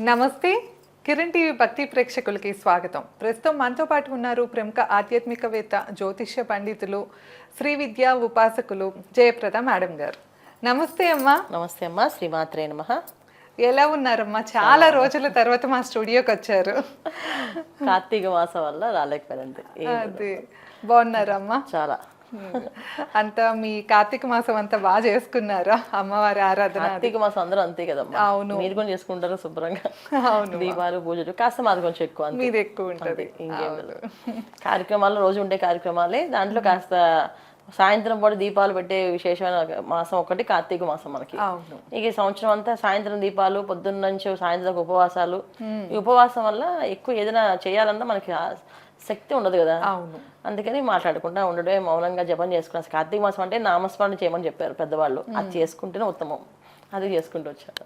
నమస్తే. కిరణ్ టీవీ భక్తి ప్రేక్షకులకి స్వాగతం. ప్రస్తుతం మనతో పాటు ఉన్నారు ప్రముఖ ఆధ్యాత్మికవేత్త జ్యోతిష్య పండితులు శ్రీ విద్యా ఉపాసకులు జయప్రద మేడం గారు. నమస్తే అమ్మా. నమస్తే అమ్మా శ్రీమాత్రే నమ. ఎలా ఉన్నారమ్మా? చాలా రోజుల తర్వాత మా స్టూడియోకి వచ్చారు. కార్తీక మాసం వల్ల రాలేకపోయానంతే. ఏ- అది. బాగున్నారమ్మా? చాలా. అంతా మీ కార్తీక మాసం అంతా బాగా చేసుకున్నారా? అమ్మవారి ఆరాధన కార్తీక మాసం అందరూ అంతే కదమ్మా. అవును. మీరు కూడా చేసుకుంటారు శుభ్రంగా. అవును. దీపాలు పూజలు కాస్త మాది కొంచెం ఎక్కువ మీది ఎక్కువ ఉంటది. కార్యక్రమాలు రోజు ఉండే కార్యక్రమాలే. దాంట్లో కాస్త సాయంత్రం పూట దీపాలు పెట్టే విశేషమైన మాసం ఒకటి కార్తీక మాసం మనకి. ఇక ఈ సంవత్సరం అంతా సాయంత్రం దీపాలు పొద్దున్న నుంచి సాయంత్రం ఉపవాసాలు. ఈ ఉపవాసం వల్ల ఎక్కువ ఏదైనా చేయాలన్నా మనకి శక్తి ఉండదు కదా. అవును. అందుకని మాట్లాడకుండా ఉండడమే మౌనంగా జపం చేసుకున్నాం. కార్తీక మాసం అంటే నామస్మరణ చేయమని చెప్పారు పెద్దవాళ్ళు. అది చేసుకుంటేనే ఉత్తమం. అది చేసుకుంటూ వచ్చారు.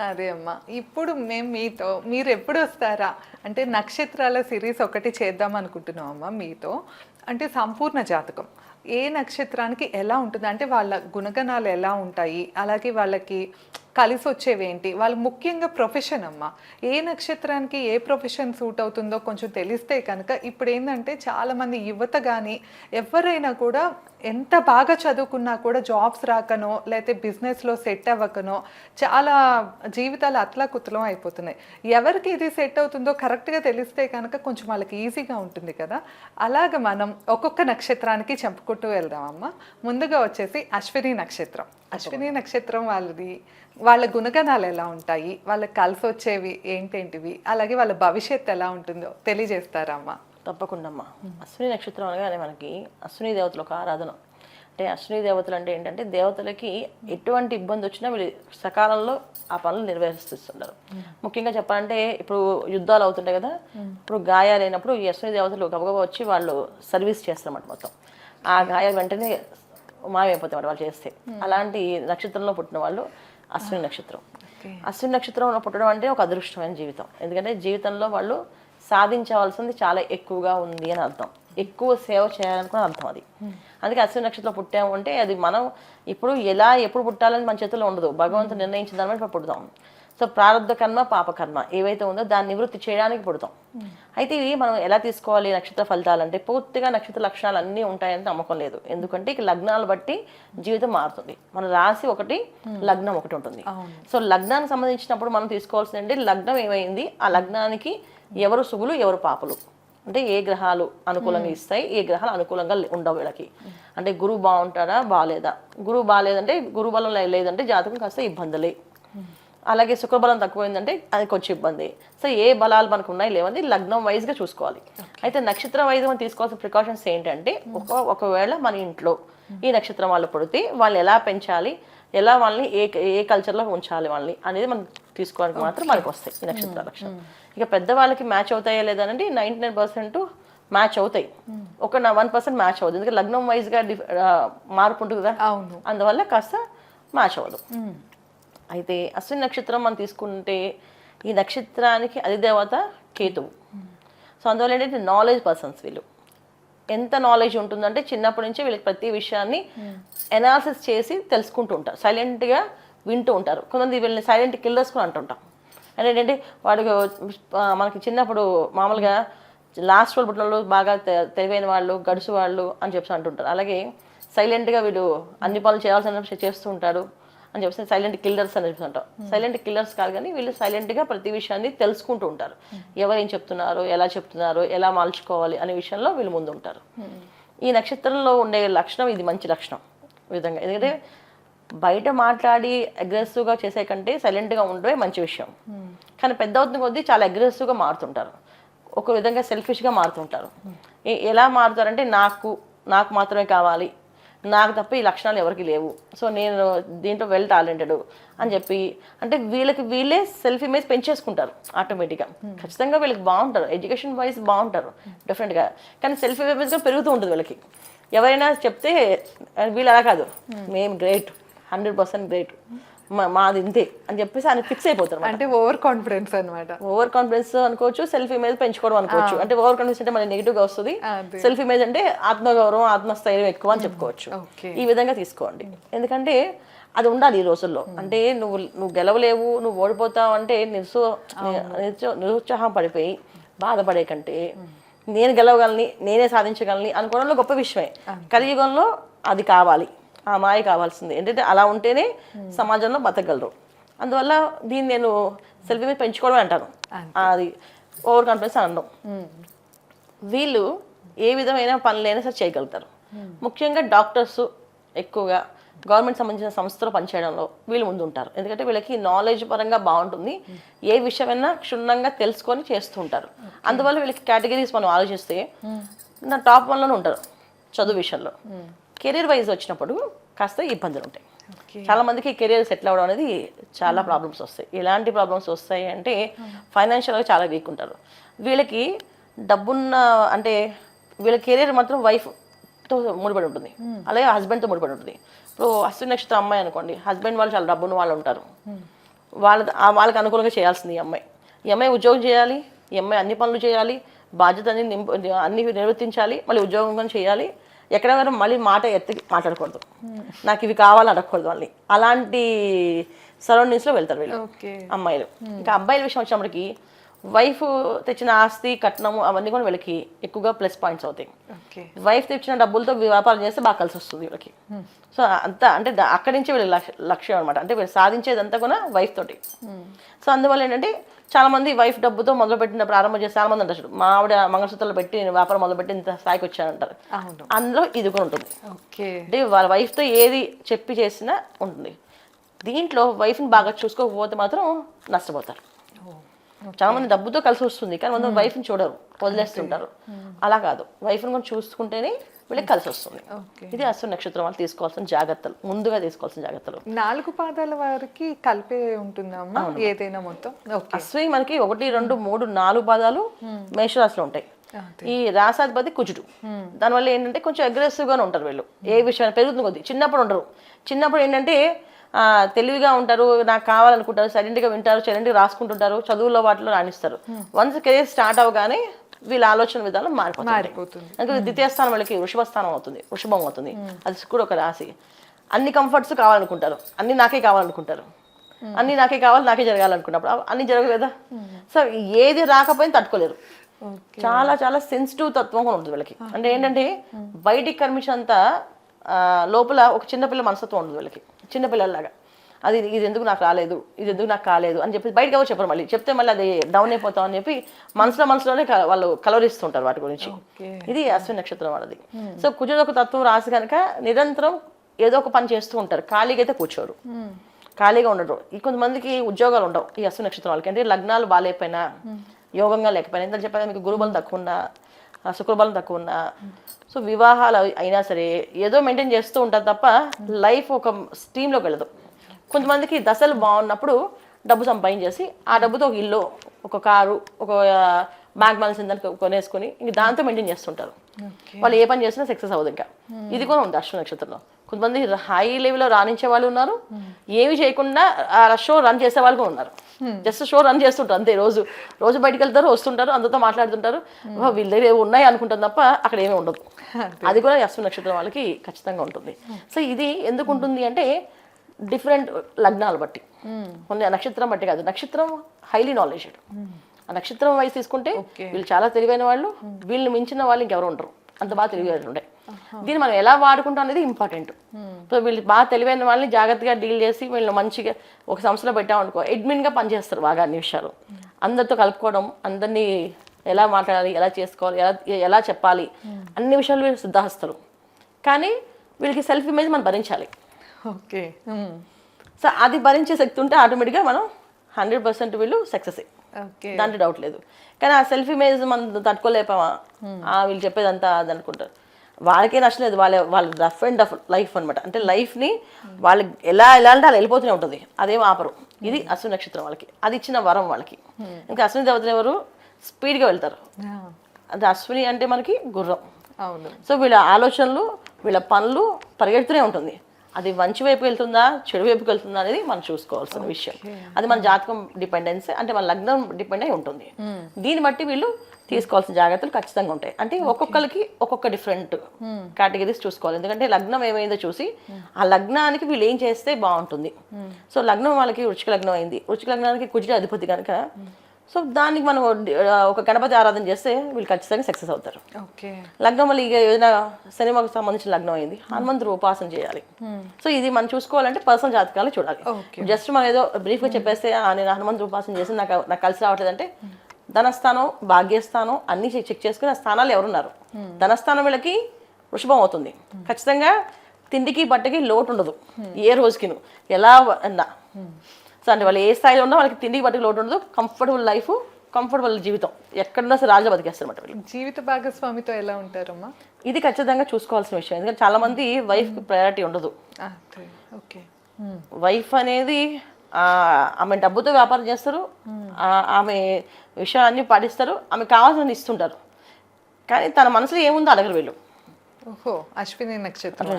అదే అమ్మా. ఇప్పుడు మేము మీతో మీరు ఎప్పుడు వస్తారా? అంటే నక్షత్రాల సిరీస్ ఒకటి చేద్దాం అనుకుంటున్నాం అమ్మా మీతో. అంటే సంపూర్ణ జాతకం. ఏ నక్షత్రానికి ఎలా ఉంటుంది? అంటే వాళ్ళ గుణగణాలు ఎలా ఉంటాయి? అలాగే వాళ్ళకి కలిసి వచ్చేవి ఏంటి వాళ్ళు ముఖ్యంగా ప్రొఫెషన్ అమ్మ. ఏ నక్షత్రానికి ఏ ప్రొఫెషన్ సూట్ అవుతుందో కొంచెం తెలిస్తే కనుక ఇప్పుడు ఏంటంటే చాలామంది యువత కానీ ఎవరైనా కూడా ఎంత బాగా చదువుకున్నా కూడా జాబ్స్ రాకనో లేకపోతే బిజినెస్లో సెట్ అవ్వకనో చాలా జీవితాలు అట్లా కుతలం అయిపోతున్నాయి. ఎవరికి ఇది సెట్ అవుతుందో కరెక్ట్గా తెలిస్తే కనుక కొంచెం వాళ్ళకి ఈజీగా ఉంటుంది కదా. అలాగ మనం ఒక్కొక్క నక్షత్రానికి చెప్పుకుంటూ వెళ్దామమ్మ ముందుగా వచ్చేసి అశ్విని నక్షత్రం. అశ్విని నక్షత్రం వాళ్ళది. వాళ్ళ గుణగణాలు ఎలా ఉంటాయి? వాళ్ళకి కలిసి వచ్చేవి ఏంటేంటివి? అలాగే వాళ్ళ భవిష్యత్తు ఎలా ఉంటుందో తెలియజేస్తారా అమ్మా? తప్పకుండా అమ్మా. అశ్విని నక్షత్రం అనగానే మనకి అశ్విని దేవతలు ఒక ఆరాధన. అంటే అశ్విని దేవతలు అంటే ఏంటంటే దేవతలకి ఎటువంటి ఇబ్బంది వచ్చినా వీళ్ళు సకాలంలో ఆ పనులు నిర్వహిస్తుంటారు ముఖ్యంగా చెప్పాలంటే ఇప్పుడు యుద్ధాలు అవుతుంటాయి కదా. ఇప్పుడు గాయాలైనప్పుడు ఈ అశ్విని దేవతలు గబగబా వచ్చి వాళ్ళు సర్వీస్ చేస్తారన్నమాట మొత్తం. ఆ గాయాలు వెంటనే మాయమైపోతాయి వాళ్ళు చేస్తే. అలాంటి నక్షత్రంలో పుట్టిన వాళ్ళు అశ్విని నక్షత్రం. అశ్విని నక్షత్రంలో పుట్టడం అంటే ఒక అదృష్టమైన జీవితం. ఎందుకంటే జీవితంలో వాళ్ళు సాధించవలసింది చాలా ఎక్కువగా ఉంది అని అర్థం. ఎక్కువ సేవ చేయాలనుకుని అర్థం అది. అందుకే అశ్విని నక్షత్రంలో పుట్టాము అంటే అది మనం ఇప్పుడు ఎలా ఎప్పుడు పుట్టాలని మన చేతుల్లో ఉండదు. భగవంతుడు నిర్ణయించిన దాని బట్టి పుడతాం. సో ప్రారంభ కర్మ పాప కర్మ ఏవైతే ఉందో దాన్ని నివృత్తి చేయడానికి పుడతాం. అయితే ఇవి మనం ఎలా తీసుకోవాలి నక్షత్ర ఫలితాలు అంటే పూర్తిగా నక్షత్ర లక్షణాలు అన్నీ ఉంటాయని నమ్మకం లేదు. ఎందుకంటే ఇక లగ్నాలు బట్టి జీవితం మారుతుంది. మన రాశి ఒకటి లగ్నం ఒకటి ఉంటుంది. సో లగ్నానికి సంబంధించినప్పుడు మనం తీసుకోవాల్సింది అంటే లగ్నం ఏమైంది? ఆ లగ్నానికి ఎవరు శుభులు ఎవరు పాపలు? అంటే ఏ గ్రహాలు అనుకూలంగా ఇస్తాయి? ఏ గ్రహాలు అనుకూలంగా ఉండవు వీళ్ళకి. అంటే గురువు బాగుంటాడా? బాగాలేదా? గురువు బాగాలేదంటే గురువు బలం లేదంటే జాతకం కాస్త ఇబ్బందులే. అలాగే శుక్రబలం తక్కువైందంటే అది కొంచెం ఇబ్బంది. సో ఏ బలాలు మనకు ఉన్నాయి లేవని లగ్నం వైజ్గా చూసుకోవాలి. అయితే నక్షత్రం వైజ్ మనం తీసుకోవాల్సిన ప్రికాషన్స్ ఏంటంటే ఒక ఒకవేళ మన ఇంట్లో ఈ నక్షత్రం వాళ్ళు పుడితే వాళ్ళు ఎలా పెంచాలి ఎలా వాళ్ళని ఏ ఏ కల్చర్లో ఉంచాలి వాళ్ళని అనేది మనం తీసుకోవడానికి మాత్రం మనకు వస్తాయి ఈ నక్షత్ర లక్షణం ఇక పెద్దవాళ్ళకి మ్యాచ్ అవుతాయా లేదా అంటే నైంటీ నైన్ పర్సెంట్ మ్యాచ్ అవుతాయి. ఒక వన్ పర్సెంట్ మ్యాచ్ అవుతుంది ఎందుకంటే లగ్నం వైజ్గా మార్పు ఉంటుంది కదా. అందువల్ల కాస్త మ్యాచ్ అవ్వదు. అయితే అశ్విని నక్షత్రం మనం తీసుకుంటే ఈ నక్షత్రానికి అధిదేవత కేతువు. సో అందువల్ల ఏంటంటే నాలెడ్జ్ పర్సన్స్ వీళ్ళు. ఎంత నాలెడ్జ్ ఉంటుందంటే చిన్నప్పటి నుంచి వీళ్ళకి ప్రతి విషయాన్ని ఎనాలిసిస్ చేసి తెలుసుకుంటూ ఉంటారు. సైలెంట్గా వింటూ ఉంటారు. కొంతమంది వీళ్ళని సైలెంట్ కిల్లర్స్ కూడా అంటుంటాం. అంటే ఏంటంటే వాడికి మనకి చిన్నప్పుడు మామూలుగా లాస్ట్ వాళ్ళు పుట్టిన బాగా తె- తెలివైన వాళ్ళు గడుసు వాళ్ళు అని చెప్పి అంటుంటారు. అలాగే సైలెంట్గా వీళ్ళు అన్ని పనులు చేయాల్సిన చేస్తూ ఉంటారు అని చెప్పేసి సైలెంట్ కిల్లర్స్ అని చెప్పి అంటాం. సైలెంట్ కిల్లర్స్ కాదు కానీ వీళ్ళు సైలెంట్గా ప్రతి విషయాన్ని తెలుసుకుంటూ ఉంటారు. ఎవరు ఏం చెప్తున్నారు ఎలా చెప్తున్నారు ఎలా మలుచుకోవాలి అనే విషయంలో వీళ్ళు ముందు ఉంటారు. ఈ నక్షత్రంలో ఉండే లక్షణం ఇది మంచి లక్షణం. విధంగా ఎందుకంటే బయట మాట్లాడి అగ్రెసివ్గా చేసే కంటే సైలెంట్గా ఉండడమే మంచి విషయం. కానీ పెద్ద అవుతున్న కొద్దీ చాలా అగ్రెసివ్గా మారుతుంటారు. ఒక విధంగా సెల్ఫిష్గా మారుతుంటారు. ఎలా మారుతారంటే నాకు నాకు మాత్రమే కావాలి నాకు తప్ప ఈ లక్షణాలు ఎవరికి లేవు. సో నేను దీంట్లో వెల్ టాలెంటెడ్ అని చెప్పి అంటే వీళ్ళకి వీళ్ళే సెల్ఫ్ ఇమేజ్ పెంచేసుకుంటారు ఆటోమేటిక్గా ఖచ్చితంగా వీళ్ళకి బాగుంటారు. ఎడ్యుకేషన్ వైజ్ బాగుంటారు. డెఫినెట్గా కానీ సెల్ఫ్ ఇమేజ్గా పెరుగుతూ ఉంటుంది వీళ్ళకి. ఎవరైనా చెప్తే వీళ్ళు అలా కాదు. మేము గ్రేట్ హండ్రెడ్ పర్సెంట్ గ్రేట్ మాది ఇంతే అని చెప్పేసి ఆయన ఫిక్స్ అయిపోతారు అంటే ఓవర్ కాన్ఫిడెన్స్ అనమాట ఓవర్ కాన్ఫిడెన్స్ అనుకోవచ్చు సెల్ఫ్ ఇమేజ్ పెంచుకోవడం అనుకోవచ్చు. అంటే ఓవర్ కాన్ఫిడెన్స్ అంటే మన నెగిటివ్గా వస్తుంది. సెల్ఫ్ ఇమేజ్ అంటే ఆత్మగౌరవం ఆత్మస్థైర్యం ఎక్కువ అని చెప్పుకోవచ్చు. ఈ విధంగా తీసుకోండి. ఎందుకంటే అది ఉండాలి ఈ రోజుల్లో. అంటే నువ్వు నువ్వు గెలవలేవు నువ్వు ఓడిపోతావు అంటే నిరుసో నిరుత్సాహం పడిపోయి బాధపడే కంటే నేను గెలవగలని నేనే సాధించగలని అనుకోవడంలో గొప్ప విషయమే. కలియుగంలో అది కావాలి. ఆ మాయ కావాల్సింది. ఏంటంటే అలా ఉంటేనే సమాజంలో బతకగలరు. అందువల్ల దీన్ని నేను సెల్ఫీ మీద పెంచుకోవడం అంటాను. అది ఓవర్ కాన్ఫిడెన్స్ అనడం. వీళ్ళు ఏ విధమైన పనులైనా సరే చేయగలుగుతారు. ముఖ్యంగా డాక్టర్స్ ఎక్కువగా గవర్నమెంట్ సంబంధించిన సంస్థలో పనిచేయడంలో వీళ్ళు ముందు ఉంటారు ఎందుకంటే వీళ్ళకి నాలెడ్జ్ పరంగా బాగుంటుంది. ఏ విషయమైనా క్షుణ్ణంగా తెలుసుకొని చేస్తూ ఉంటారు అందువల్ల వీళ్ళకి కేటగిరీస్ మనం ఆలోచిస్తే నా టాప్ వన్లోనే ఉంటారు చదువు విషయంలో. కెరీర్ వైజ్ వచ్చినప్పుడు కాస్త ఇబ్బందులు ఉంటాయి చాలా మందికి కెరీర్ సెటిల్ అవ్వడం అనేది చాలా ప్రాబ్లమ్స్ వస్తాయి. ఎలాంటి ప్రాబ్లమ్స్ వస్తాయి అంటే ఫైనాన్షియల్గా చాలా వీక్ ఉంటారు. వీళ్ళకి డబ్బున్న అంటే వీళ్ళ కెరీర్ మాత్రం వైఫ్తో ముడిపడి ఉంటుంది. అలాగే హస్బెండ్తో ముడిపడి ఉంటుంది. ఇప్పుడు అశ్విని నక్షత్రం అమ్మాయి అనుకోండి. హస్బెండ్ వాళ్ళు చాలా డబ్బున్న వాళ్ళు ఉంటారు. వాళ్ళ వాళ్ళకి అనుకూలంగా చేయాల్సింది ఈ అమ్మాయి. ఈ అమ్మాయి ఉద్యోగం చేయాలి. ఈ అమ్మాయి అన్ని పనులు చేయాలి. బాధ్యత అన్ని నింపు అన్ని నిర్వర్తించాలి మళ్ళీ ఉద్యోగం కానీ ఎక్కడెక్కడ మళ్ళీ మాట ఎత్తి మాట్లాడకూడదు. నాకు ఇవి కావాలి అడగకూడదు వాళ్ళని అలాంటి సరౌండింగ్స్లో వెళ్తారు వీళ్ళు. అమ్మాయిలు. ఇంకా అబ్బాయిల విషయం వచ్చినప్పటికి వైఫ్ తెచ్చిన ఆస్తి కట్నము అవన్నీ కూడా వీళ్ళకి ఎక్కువగా ప్లస్ పాయింట్స్ అవుతాయి. ఓకే వైఫ్ తెచ్చిన డబ్బులతో వ్యాపారం చేస్తే బాగా కలిసి వస్తుంది వీళ్ళకి. సో అంతా అంటే అక్కడి నుంచి వీళ్ళ లక్ష్య- అనమాట అంటే వీళ్ళు సాధించేదంతా కూడా వైఫ్ తోటి. సో అందువల్ల ఏంటంటే చాలా మంది వైఫ్ డబ్బుతో మొదలుపెట్టిన ప్రారంభం చేసి చాలా మంది అంటారు మా ఆవిడ మంగళసూత్రాలు పెట్టి నేను వ్యాపారం మొదలుపెట్టి ఇంత స్థాయికి వచ్చానంటారు అందులో ఇది కూడా ఉంటుంది. ఓకే అంటే వాళ్ళ వైఫ్తో ఏది చెప్పి చేసినా ఉంటుంది. దీంట్లో వైఫ్ని బాగా చూసుకోకపోతే మాత్రం నష్టపోతారు. చాలా మంది డబ్బుతో కలిసి వస్తుంది కానీ కొంత వైఫ్ని చూడరు వదిలేస్తుంటారు. అలా కాదు. వైఫ్ని కూడా చూసుకుంటేనే వీళ్ళకి కలిసి వస్తుంది. ఇది అశ్వ నక్షత్రం వాళ్ళు తీసుకోవాల్సిన జాగ్రత్తలు ముందుగా తీసుకోవాల్సిన జాగ్రత్తలు. నాలుగు పాదాల వారికి కలిపే ఉంటుందమ్మా ఏదైనా మొత్తం? అశ్వి మనకి ఒకటి రెండు మూడు నాలుగు పాదాలు మేషరాశిలో ఉంటాయి. ఈ రాసాధిపతి కుజుడు. దానివల్ల ఏంటంటే కొంచెం aggressive గానే ఉంటారు వీళ్ళు. ఏ విషయం పెరుగుతుంది కొద్ది చిన్నప్పుడు ఉండరు. చిన్నప్పుడు ఏంటంటే తెలివిగా ఉంటారు నాకు కావాలనుకుంటారు సైలెంట్గా వింటారు సైలెంట్గా రాసుకుంటుంటారు చదువుల్లో వాటిలో రాణిస్తారు. వన్స్ కెరీర్ స్టార్ట్ అవగానే వీళ్ళ ఆలోచన విధానం మారిపోతుంది. ఇంకా ద్వితీయ స్థానం వాళ్ళకి వృషభ స్థానం అవుతుంది వృషభం అవుతుంది. అది కూడా ఒక రాశి. అన్ని కంఫర్ట్స్ కావాలనుకుంటారు అన్ని నాకే కావాలనుకుంటారు. అన్ని నాకే కావాలి నాకే జరగాలనుకున్నప్పుడు అన్ని జరగవు కదా? సో ఏది రాకపోయినా తట్టుకోలేరు. చాలా చాలా సెన్సిటివ్ తత్వం కూడా ఉంటుంది వీళ్ళకి. అంటే ఏంటంటే బయటికి కనిపించేంత ఆ, లోపల ఒక చిన్నపిల్ల మనస్తత్వం ఉంటుంది వీళ్ళకి. చిన్నపిల్లలాగా అది ఇది ఎందుకు నాకు రాలేదు? ఇది ఎందుకు నాకు కాలేదు? అని చెప్పి బయటకు ఎవరు చెప్పరు మళ్ళీ. చెప్తే మళ్ళీ అది డౌన్ అయిపోతాం అని చెప్పి మనసులో మనసులోనే వాళ్ళు కలవరిస్తుంటారు వాటి గురించి. ఇది అశ్విని నక్షత్రం వాళ్ళది. సో కుజుడు ఒక తత్వం రాసి కనుక నిరంతరం ఏదో ఒక పని చేస్తూ ఉంటారు. ఖాళీగా అయితే కూర్చోరు. ఖాళీగా ఉండరు. ఈ కొంతమందికి ఉద్యోగాలు ఉండవు. ఈ అశ్విని నక్షత్రం వాళ్ళకి. అంటే లగ్నాలు బాగాలేకపోయినా యోగంగా లేకపోయినా ఎంత చెప్పాను మీకు గురుబలం తక్కువ ఉన్నా శుక్రబలం తక్కువ ఉన్నా సో వివాహాలు అయినా సరే ఏదో మెయింటైన్ చేస్తూ ఉంటారు తప్ప లైఫ్ ఒక స్ట్రీమ్లోకి వెళ్ళదు. కొంతమందికి దశలు బాగున్నప్పుడు డబ్బు సంపాదించేసి ఆ డబ్బుతో ఒక ఇల్లు ఒక కారు ఒక బ్యాంక్ బ్యాలెన్స్ ఇందని కొనేసుకొని ఇంక దాంతో మెయింటైన్ చేస్తుంటారు. వాళ్ళు ఏ పని చేసినా సక్సెస్ అవ్వదు ఇంకా. ఇది కూడా ఉంది అశ్వ నక్షత్రంలో కొంతమంది హై లెవెల్లో రాణించే వాళ్ళు ఉన్నారు. ఏమి చేయకుండా ఆ షో రన్ చేసే వాళ్ళు కూడా ఉన్నారు. జస్ట్ షో రన్ చేస్తుంటారు అంతే రోజు. రోజు బయటికి వెళ్తారు వస్తుంటారు అందరితో మాట్లాడుతుంటారు. "ఓ, వీళ్ళ దగ్గర ఉన్నాయి అనుకుంటారు తప్ప అక్కడ ఏమీ ఉండదు. అది కూడా అశ్వ నక్షత్రం వాళ్ళకి ఖచ్చితంగా ఉంటుంది. సో ఇది ఎందుకు ఉంటుంది అంటే డిఫరెంట్ లగ్నాలు బట్టి. కొన్ని నక్షత్రం బట్టి కాదు. నక్షత్రం హైలీ నాలెడ్జ్ ఆ నక్షత్రం వైపు తీసుకుంటే. వీళ్ళు చాలా తెలివైన వాళ్ళు వీళ్ళని మించిన వాళ్ళు ఇంకెవరు ఉండరు. అంత బాగా తెలివైన ఉండే దీన్ని మనం ఎలా వాడుకుంటాం అనేది ఇంపార్టెంట్ సో వీళ్ళు బాగా తెలివైన వాళ్ళని జాగ్రత్తగా డీల్ చేసి వీళ్ళు మంచిగా ఒక సంస్థలో పెట్టామనుకో అడ్మిన్గా పనిచేస్తారు బాగా అన్ని విషయాలు. అందరితో కలుపుకోవడం అందరినీ ఎలా మాట్లాడాలి ఎలా చేసుకోవాలి ఎలా ఎలా చెప్పాలి అన్ని విషయాలు వీళ్ళు సిద్ధహస్తారు కానీ వీళ్ళకి సెల్ఫ్ ఇమేజ్ మనం భరించాలి. ఓకే. సో అది భరించే శక్తి ఉంటే ఆటోమేటిక్గా మనం హండ్రెడ్ పర్సెంట్ వీళ్ళు సక్సెస్ దాంట్లో డౌట్ లేదు. కానీ ఆ సెల్ఫ్ ఇమేజ్ మనం తట్టుకోలేపామా వీళ్ళు చెప్పేదంతా అది అనుకుంటారు. వాళ్ళకే నష్టం లేదు. వాళ్ళ వాళ్ళ రఫ్ అండ్ రఫ్ లైఫ్ అనమాట అంటే లైఫ్ని వాళ్ళు ఎలా ఎలా అంటే అలా వెళ్ళిపోతూనే ఉంటుంది. అదేం ఆపరు. ఇది అశ్విని నక్షత్రం వాళ్ళకి. అది ఇచ్చిన వరం వాళ్ళకి. ఇంకా అశ్విని దేవతలు ఎవరు? స్పీడ్గా వెళ్తారు. అది అశ్విని అంటే మనకి గుర్రం. అవును. సో వీళ్ళ ఆలోచనలు వీళ్ళ పనులు పరిగెడుతూనే ఉంటుంది. అది మంచి వైపు వెళ్తుందా చెడు వైపుకి వెళ్తుందా అనేది మనం చూసుకోవాల్సిన విషయం. అది మన జాతకం డిపెండెన్స్ అంటే మన లగ్నం డిపెండ్ అయి ఉంటుంది. దీన్ని బట్టి వీళ్ళు తీసుకోవాల్సిన జాగ్రత్తలు ఖచ్చితంగా ఉంటాయి. అంటే ఒక్కొక్కరికి ఒక్కొక్క డిఫరెంట్ కేటగిరీస్ చూసుకోవాలి. ఎందుకంటే లగ్నం ఏమైందో చూసి ఆ లగ్నానికి వీళ్ళు ఏం చేస్తే బాగుంటుంది. సో లగ్నం వాళ్ళకి వృచ్చిక లగ్నం అయింది. వృచ్చిక లగ్నానికి కుజుడు అధిపతి కనుక సో దానికి మనం ఒక గణపతి ఆరాధన చేస్తే వీళ్ళు ఖచ్చితంగా సక్సెస్ అవుతారు. లగ్నం వల్ల ఇక ఏదైనా సినిమాకు సంబంధించిన లగ్నం అయింది. హనుమంతుడు ఉపాసన చేయాలి. సో ఇది మనం చూసుకోవాలంటే పర్సనల్ జాతకాలు చూడాలి. జస్ట్ మనం ఏదో బ్రీఫ్గా చెప్పేస్తే "ఆ, నేను హనుమంతుడు ఉపాసన చేసి నాకు నాకు కలిసి రావట్లేదు అంటే ధనస్థానం భాగ్యస్థానం అన్ని చెక్ చేసుకుని ఆ స్థానాలు ఎవరున్నారు? ధనస్థానం వీళ్ళకి వృషభం అవుతుంది. ఖచ్చితంగా తిండికి బట్టకి లోటు ఉండదు. ఏ రోజుకిను. ఎలా అన్నా. సో అంటే వాళ్ళు ఏ స్థాయిలో ఉన్నా వాళ్ళకి తిండికి బట్టకి లోటు ఉండదు. కంఫర్టబుల్ లైఫ్ కంఫర్టబుల్ జీవితం. ఎక్కడున్నా సరే రాజా బతికేస్తారు అన్నమాట వీళ్ళు. జీవిత భాగస్వామితో ఎలా ఉంటారమ్మా? ఇది ఖచ్చితంగా చూసుకోవాల్సిన విషయం. ఎందుకంటే చాలా మంది వైఫ్ ప్రయారిటీ ఉండదు. ఓకే. వైఫ్ అనేది ఆ, ఆమె డబ్బుతో వ్యాపారం చేస్తారు. ఆమె విషయాన్ని పాటిస్తారు. ఆమె కావాల్సిన ఇస్తుంటారు. కానీ తన మనసులో ఏముందో అడగరు వీళ్ళు. ఓహో అశ్విని నక్షత్రం.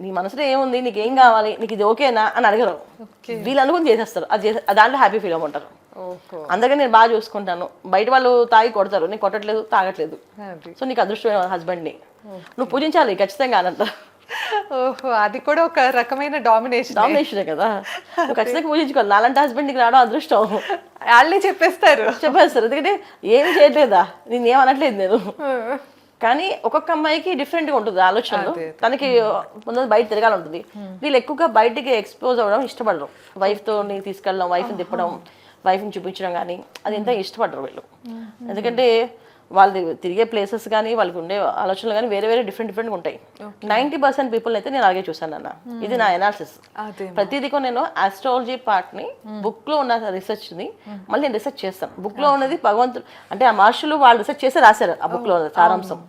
నీ మనసులో ఏముంది? నీకు ఏం కావాలి? నీకు ఇది ఓకేనా? అని అడగరు. వీళ్ళు అనుకుని చేసేస్తారు. అది చేసే దాంట్లో హ్యాపీ ఫీల్ అవ్వమంటారు. అందరికీ నేను బాగా చూసుకుంటాను. బయట వాళ్ళు తాగి కొడతారు. నేను కొట్టట్లేదు తాగట్లేదు. సో నీకు అదృష్టమైన హస్బెండ్ని నువ్వు పూజించాలి ఖచ్చితంగా అని అంటారు ఓహో అది కూడా ఒక రకమైన డామినేషన్ డామినేషనే కదా. ఖచ్చితంగా పూజించుకోవాలి. నాలంటే హస్బెండ్కి రావడం అదృష్టం. వాళ్ళే చెప్పేస్తారు. చెప్పేస్తారు. ఎందుకంటే ఏమి చేయట్లేదా? నేను ఏం అనట్లేదు నేను. కానీ ఒక్కొక్క అమ్మాయికి డిఫరెంట్గా ఉంటుంది ఆలోచనలు. తనకి ముందు బయట తిరగాలి ఉంటుంది. వీళ్ళు ఎక్కువగా బయటికి ఎక్స్పోజ్ అవ్వడం ఇష్టపడరు. వైఫ్తో తీసుకెళ్ళడం వైఫ్ని తిప్పడం వైఫ్ని చూపించడం కానీ అది ఎంత ఇష్టపడరు వీళ్ళు. ఎందుకంటే వాళ్ళు తిరిగే ప్లేసెస్ కానీ వాళ్ళకి ఉండే ఆలోచనలు కానీ వేరే వేరే డిఫరెంట్ డిఫరెంట్గా ఉంటాయి. నైంటీ పర్సెంట్ పీపుల్ అయితే నేను అలాగే చూసాను అన్న. ఇది నా ఎనాలిసిస్ అదే ప్రతిదీ కూడా నేను ఆస్ట్రాలజీ పార్ట్ని బుక్లో ఉన్న రిసెర్చ్ని మళ్ళీ నేను రిసెర్చ్ చేస్తాను. బుక్లో ఉన్నది భగవంతుడు అంటే ఆ మహర్షులు వాళ్ళు రిసెర్చ్ చేసి రాశారు ఆ బుక్లో సారాంశం.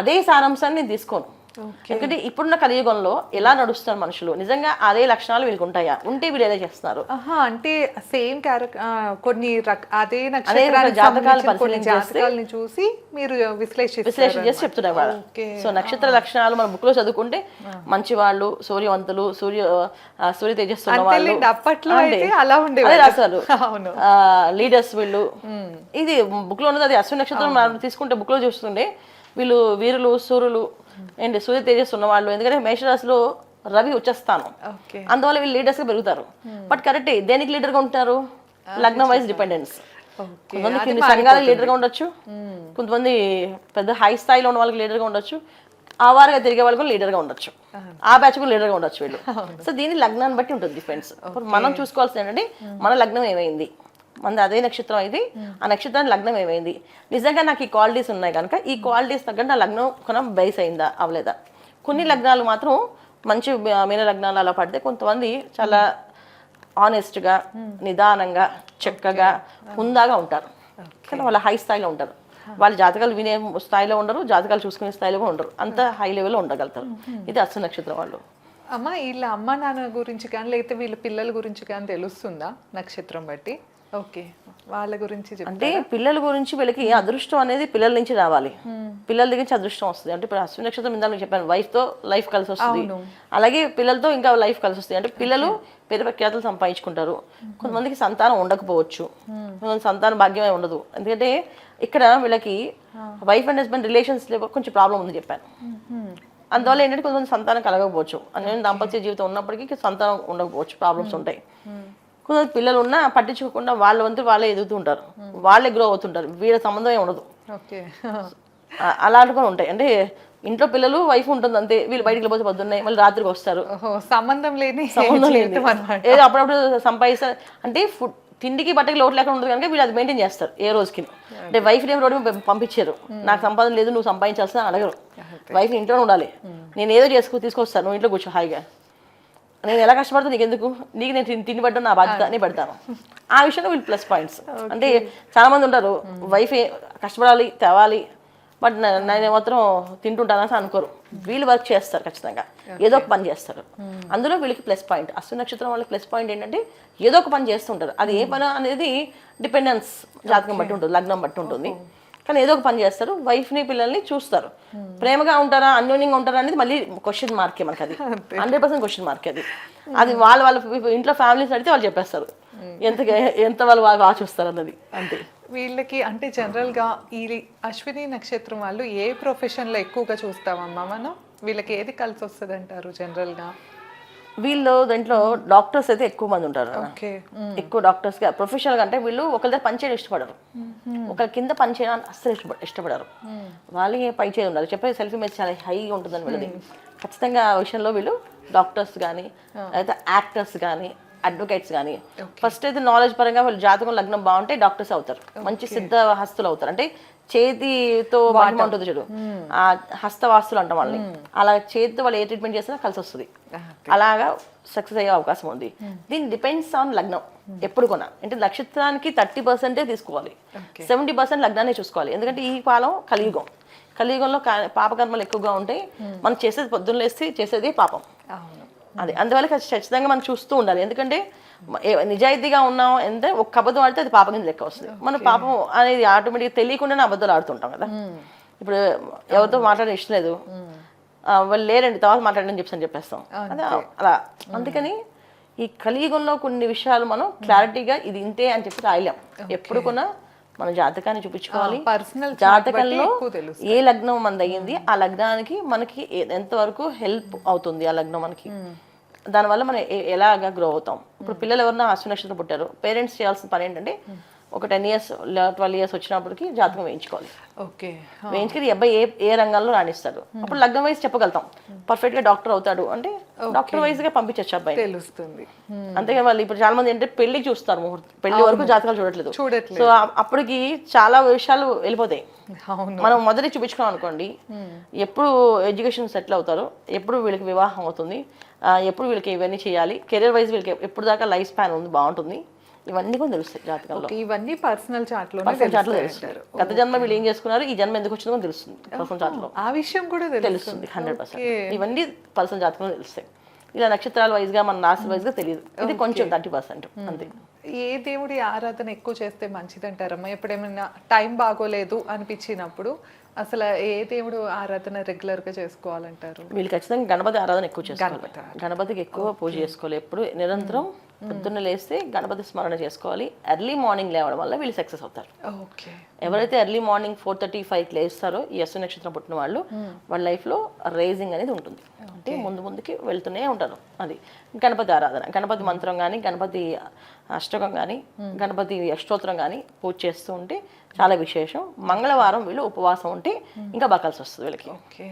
అదే సారాంశాన్ని నేను తీసుకోను. ఎందుకంటే ఇప్పుడున్న కలియుగంలో ఎలా నడుస్తారు మనుషులు? నిజంగా అదే లక్షణాలు వీళ్ళకి ఉంటాయా ఉంటే వీళ్ళు ఎలా చేస్తున్నారు? అంటే సేమ్ క్యారెక్టర్ కొన్ని అదే జాతకాలని చూసి మీరు విశ్లేషణ చేసి చెప్తున్నారు వాళ్ళు. సో నక్షత్ర లక్షణాలు మన బుక్లో చదువుకుంటే మంచి వాళ్ళు సూర్యవంతులు సూర్య సూర్య తేజస్సు అప్పట్లో అలా ఉండేవాళ్ళు. రాశారు. లీడర్స్ వీళ్ళు. ఇది బుక్లో ఉన్నది అది అశ్విని నక్షత్రం తీసుకుంటే బుక్లో చూస్తుండే వీళ్ళు వీరులు సూర్యులు ఏంటి సూర్య తేజస్సు ఉన్నవాళ్ళు ఎందుకంటే మేషరాశిలో రవి వచ్చేస్తాను. అందువల్ల వీళ్ళు లీడర్స్గా పెరుగుతారు. బట్ కరెక్ట్ దేనికి లీడర్గా ఉంటారు? లగ్నం వైజ్ డిపెండెన్స్ కొంతమంది లీడర్గా ఉండొచ్చు. కొంతమంది పెద్ద హై స్థాయిలో ఉన్న వాళ్ళకి లీడర్గా ఉండొచ్చు. ఆవారుగా తిరిగే వాళ్ళకి లీడర్గా ఉండొచ్చు. ఆ బ్యాచ్ కూడా లీడర్గా ఉండొచ్చు వీళ్ళు. సో దీని లగ్నాన్ని బట్టి ఉంటుంది ఇప్పుడు మనం చూసుకోవాల్సింది ఏంటంటే మన లగ్నం ఏమైంది? మనది అదే నక్షత్రం అయితే ఆ నక్షత్రానికి లగ్నం ఏమైంది? నిజంగా నాకు ఈ క్వాలిటీస్ ఉన్నాయి కనుక ఈ క్వాలిటీస్ తగ్గట్టు ఆ లగ్నం కొనం బేస్ అయిందా? అవ్వలేదా? కొన్ని లగ్నాలు మాత్రం మంచి మీన లగ్నాలు అలా పడితే కొంతమంది చాలా ఆనెస్ట్గా నిదానంగా చక్కగా హుందాగా ఉంటారు. కానీ వాళ్ళ హై స్థాయిలో ఉంటారు. వాళ్ళ జాతకాలు వినే స్థాయిలో ఉండరు జాతకాలు చూసుకునే స్థాయిలో ఉండరు. అంత హై లెవెల్లో ఉండగలుగుతారు. ఇది అశ్వ నక్షత్రం వాళ్ళు. అమ్మ వీళ్ళ అమ్మ నాన్న గురించి కానీ లేకపోతే వీళ్ళ పిల్లల గురించి కానీ తెలుస్తుందా నక్షత్రం బట్టి? ఓకే. వాళ్ళ గురించి అంటే పిల్లల గురించి వీళ్ళకి అదృష్టం అనేది పిల్లల నుంచి రావాలి. పిల్లల దగ్గర నుంచి అదృష్టం వస్తుంది. అంటే ఇప్పుడు అశ్విని నక్షత్రం ఇందాక చెప్పాను wife తో లైఫ్ కలిసి వస్తుంది. అలాగే పిల్లలతో ఇంకా లైఫ్ కలిసి వస్తుంది. అంటే పిల్లలు పేరు ప్రఖ్యాతులు సంపాదించుకుంటారు. కొంతమందికి సంతానం ఉండకపోవచ్చు. కొంతమంది సంతాన భాగ్యమే ఉండదు. ఎందుకంటే ఇక్కడ వీళ్ళకి వైఫ్ అండ్ హస్బెండ్ రిలేషన్స్ కొంచెం ప్రాబ్లం ఉంది చెప్పాను. అందువల్ల ఏంటంటే కొంతమంది సంతానం కలగకపోవచ్చు. అన్ని దాంపత్య జీవితం ఉన్నప్పటికీ సంతానం ఉండకపోవచ్చు ప్రాబ్లమ్స్ ఉంటాయి. కొంతమంది పిల్లలు ఉన్నా పట్టించుకోకుండా వాళ్ళ వంతు వాళ్ళే ఎదుగుతూ ఉంటారు. వాళ్ళే గ్రో అవుతుంటారు. వీళ్ళ సంబంధమే ఉండదు. అలాంటివి కూడా ఉంటాయి. అంటే ఇంట్లో పిల్లలు వైఫ్ ఉంటుంది అంతే. వీళ్ళు బయటికి వెళ్ళిపోతే పొద్దున్నాయి మళ్ళీ రాత్రికి వస్తారు. సంబంధం లేని సంబంధం లేదు ఏదో అప్పుడప్పుడు సంపాదిస్తారు అంటే ఫుడ్ తిండికి బట్టకి లోటు లేకుండా ఉండదు కనుక వీళ్ళు అది మెయింటైన్ చేస్తారు ఏ రోజుకి అంటే వైఫ్ ఏం రోడ్డు పంపించారు. నాకు సంపాదన లేదు నువ్వు సంపాదించాల్సిన అడగరు. వైఫ్ ఇంట్లో ఉండాలి. నేను ఏదో చేసుకు తీసుకొస్తాను. నువ్వు ఇంట్లో కూర్చో హాయిగా. నేను ఎలా కష్టపడతా నీకు ఎందుకు నీకు నేను తిని- తిని పడ్డా నా బాధ్యత నేను పెడతాను. ఆ విషయంలో వీళ్ళు ప్లస్ పాయింట్స్ అంటే చాలా మంది ఉంటారు వైఫ్ కష్టపడాలి తేవాలి బట్ నేను మాత్రం తింటుంటానా అని అనుకోరు. వీళ్ళు వర్క్ చేస్తారు ఖచ్చితంగా. ఏదో ఒక పని చేస్తారు. అందులో వీళ్ళకి ప్లస్ పాయింట్ అశ్విని నక్షత్రం వాళ్ళకి ప్లస్ పాయింట్ ఏంటంటే ఏదో ఒక పని చేస్తుంటారు అది ఏ పని అనేది డిపెండెన్స్ జాతకం బట్టి ఉంటుంది లగ్నం బట్టి ఉంటుంది. కానీ ఏదో ఒక పని చేస్తారు వైఫ్ని పిల్లల్ని చూస్తారు. ప్రేమగా ఉంటారా అన్యోన్యంగా ఉంటారా అనేది మళ్ళీ క్వశ్చన్ మార్కే మనకి అది హండ్రెడ్ పర్సెంట్ క్వశ్చన్ మార్క్ అది. అది వాళ్ళ వాళ్ళ ఇంట్లో ఫ్యామిలీస్ అడిగితే వాళ్ళు చెప్పేస్తారు. ఎంత ఎంత వాళ్ళు బాగా బాగా చూస్తారు అన్నది. అంతే. వీళ్ళకి అంటే జనరల్గా ఈ అశ్విని నక్షత్రం వాళ్ళు ఏ ప్రొఫెషన్లో ఎక్కువగా చూస్తామమ్మా మనం? వీళ్ళకి ఏది కలిసి వస్తుంది అంటారు జనరల్గా వీళ్ళు దాంట్లో డాక్టర్స్ అయితే ఎక్కువ మంది ఉంటారు ఎక్కువ డాక్టర్స్గా ప్రొఫెషనల్గా అంటే వీళ్ళు ఒకరి దగ్గర పని చేయడం ఇష్టపడరు. ఒకరి కింద పని చేయడానికి అస్సలు ఇష్టపడ ఇష్టపడరు. వాళ్ళకి పై చేయి ఉండాలి చెప్పే సెల్ఫీ మీద చాలా హైగా ఉంటుందని వీళ్ళది. ఖచ్చితంగా ఆ విషయంలో వీళ్ళు డాక్టర్స్ కానీ అయితే యాక్టర్స్ కానీ అడ్వకేట్స్ కానీ ఫస్ట్ అయితే నాలెడ్జ్ పరంగా వాళ్ళు జాతకం లగ్నం బాగుంటే డాక్టర్స్ అవుతారు. మంచి సిద్ధ హస్తులు అవుతారు. అంటే చేతితో మహిమ ఉంటుంది చూడు. ఆ హస్తవాస్తులు అంటాం వాళ్ళని. అలా చేతితో వాళ్ళు ఏ ట్రీట్మెంట్ చేసినా కలిసి వస్తుంది. అలాగా సక్సెస్ అయ్యే అవకాశం ఉంది. దీని డిపెండ్స్ ఆన్ లగ్నం. ఎప్పుడు కొన్నా. అంటే నక్షత్రానికి థర్టీ పర్సెంటే తీసుకోవాలి. సెవెంటీ పర్సెంట్ లగ్నాన్ని చూసుకోవాలి. ఎందుకంటే ఈ కాలం కలియుగం. కలియుగంలో పాపకర్మలు ఎక్కువగా ఉంటాయి. మనం చేసేది పొద్దున్న లేస్తే చేసేది పాపం. అది అందువల్ల ఖచ్చి- ఖచ్చితంగా మనం చూస్తూ ఉండాలి. ఎందుకంటే నిజాయితీగా ఉన్నాం అంటే ఒక అబద్ధం ఆడితే అది పాపం కింద లెక్క వస్తుంది. మన పాపం అనేది ఆటోమేటిక్గా తెలియకుండానే అబద్ధాలు ఆడుతుంటాం కదా. ఇప్పుడు ఎవరితో మాట్లాడే ఇష్టం లేదు. వాళ్ళు లేరండి తర్వాత మాట్లాడని చెప్పి చెప్పేస్తాం. అదే అలా. అందుకని ఈ కలియుగంలో కొన్ని విషయాలు మనం క్లారిటీగా ఇది ఇంతే అని చెప్పి రాయలేం. ఎప్పుడు కొన్నా మన జాతకాన్ని చూపించుకోవాలి. పర్సనల్ జాతకంలో ఏ లగ్నం మనది అయ్యింది ఆ లగ్నానికి మనకి ఎంతవరకు హెల్ప్ అవుతుంది ఆ లగ్నం మనకి? దానివల్ల మనం ఎలాగా గ్రో అవుతాం? ఇప్పుడు పిల్లలు ఎవరన్నా అశ్వ నక్షత్రం పుట్టారు పేరెంట్స్ చేయాల్సిన పని ఏంటంటే ఒక టెన్ ఇయర్స్ ట్వెల్వ్ ఇయర్స్ వచ్చినప్పటికి జాతకం వేయించుకోవాలి. ఓకే. వేయించుకుని అబ్బాయి ఏ ఏ రంగంలో రాణిస్తాడు? అప్పుడు లగ్నం వైజ్ చెప్పగలుగుతాం. పర్ఫెక్ట్గా డాక్టర్ అవుతాడు అంటే డాక్టర్ వైజ్గా పంపించచ్చు అబ్బాయి తెలుస్తుంది. అంతేగా వాళ్ళు ఇప్పుడు చాలా మంది అంటే పెళ్ళి చూస్తారు ముహూర్తం పెళ్ళి వరకు జాతకాలు చూడట్లేదు. చూడట్లేదు. సో అప్పటికి చాలా విషయాలు వెళ్ళిపోతాయి. మనం మొదటి చూపించుకున్నాం అనుకోండి ఎప్పుడు ఎడ్యుకేషన్ సెటిల్ అవుతారు ఎప్పుడు వీళ్ళకి వివాహం అవుతుంది ఎప్పుడు వీళ్ళకి ఇవన్నీ చేయాలి కెరీర్ వైజ్ వీళ్ళకి ఎప్పుడు దాకా లైఫ్ స్పాన్ ఉంది బాగుంటుంది. ఇవన్నీ కూడా తెలుస్తాయి జాతకంలో. ఇవన్నీ పర్సనల్ చాట్లో తెలుస్తాయి. తెలుస్తుంది గత జన్మ వీళ్ళు ఏం చేసుకున్నారు? ఈ జన్మ ఎందుకు వచ్చిందో తెలుస్తుంది పర్సనల్ చాట్లో ఆ విషయం కూడా తెలుస్తుంది. హండ్రెడ్ పర్సెంట్ ఇవన్నీ పర్సనల్ జాతకంలో తెలుస్తాయి. ఇలా నక్షత్రాల వైజ్గా మన రాశి వైజ్గా తెలియదు. ఇది కొంచెం థర్టీ పర్సెంట్ అంతే. ఏ దేవుడి ఆరాధన ఎక్కువ చేస్తే మంచిది అంటారమ్మా ఎప్పుడేమైనా టైం బాగోలేదు అనిపించినప్పుడు అసలు ఏ దేవుడు ఆరాధన రెగ్యులర్గా చేసుకోవాలంటారు? వీళ్ళు ఖచ్చితంగా గణపతి ఆరాధన ఎక్కువ చేసుకోవాలి. గణపతికి ఎక్కువ పూజ చేసుకోవాలి. ఎప్పుడు? నిరంతరం పొద్దున్న లేస్తే గణపతి స్మరణ చేసుకోవాలి. ఎర్లీ మార్నింగ్ లేవడం వల్ల వీళ్ళు సక్సెస్ అవుతారు. ఓకే. ఎవరైతే ఎర్లీ మార్నింగ్ ఫోర్ థర్టీ ఫైవ్కి లేస్తారో ఈ అశ్వ నక్షత్రం పుట్టిన వాళ్ళు వాళ్ళ లైఫ్లో రేజింగ్ అనేది ఉంటుంది. అంటే ముందు ముందుకి వెళ్తూనే ఉంటారు. అది గణపతి ఆరాధన గణపతి మంత్రం కానీ గణపతి అష్టకం కానీ గణపతి అష్టోత్తరం కానీ పూజ చేస్తూ ఉంటే చాలా విశేషం. మంగళవారం వీళ్ళు ఉపవాసం ఉంటే ఇంకా బాగా కలిసి వస్తుంది వీళ్ళకి. ఓకే.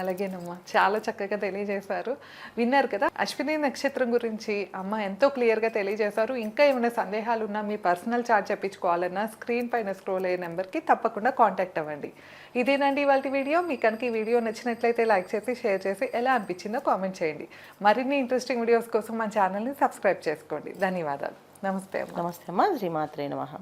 అలాగేనమ్మా. చాలా చక్కగా తెలియజేశారు. విన్నారు కదా అశ్విని నక్షత్రం గురించి అమ్మ ఎంతో క్లియర్గా తెలియజేశారు. ఇంకా ఏమైనా సందేహాలు ఉన్నా మీ పర్సనల్ చార్ట్ చెప్పించుకోవాలన్నా స్క్రీన్ పైన స్క్రోల్ అయ్యే నెంబర్కి తప్పకుండా కాంటాక్ట్ అవ్వండి. ఇదేనండి ఇవాళ వీడియో. మీ కనుక ఈ వీడియో నచ్చినట్లయితే లైక్ చేసి షేర్ చేసి ఎలా అనిపించిందో కామెంట్ చేయండి. మరిన్ని ఇంట్రెస్టింగ్ వీడియోస్ కోసం మా ఛానల్ని సబ్స్క్రైబ్ చేసుకోండి. ధన్యవాదాలు. నమస్తే నమస్తే అమ్మ. శ్రీమాత్రే నమః.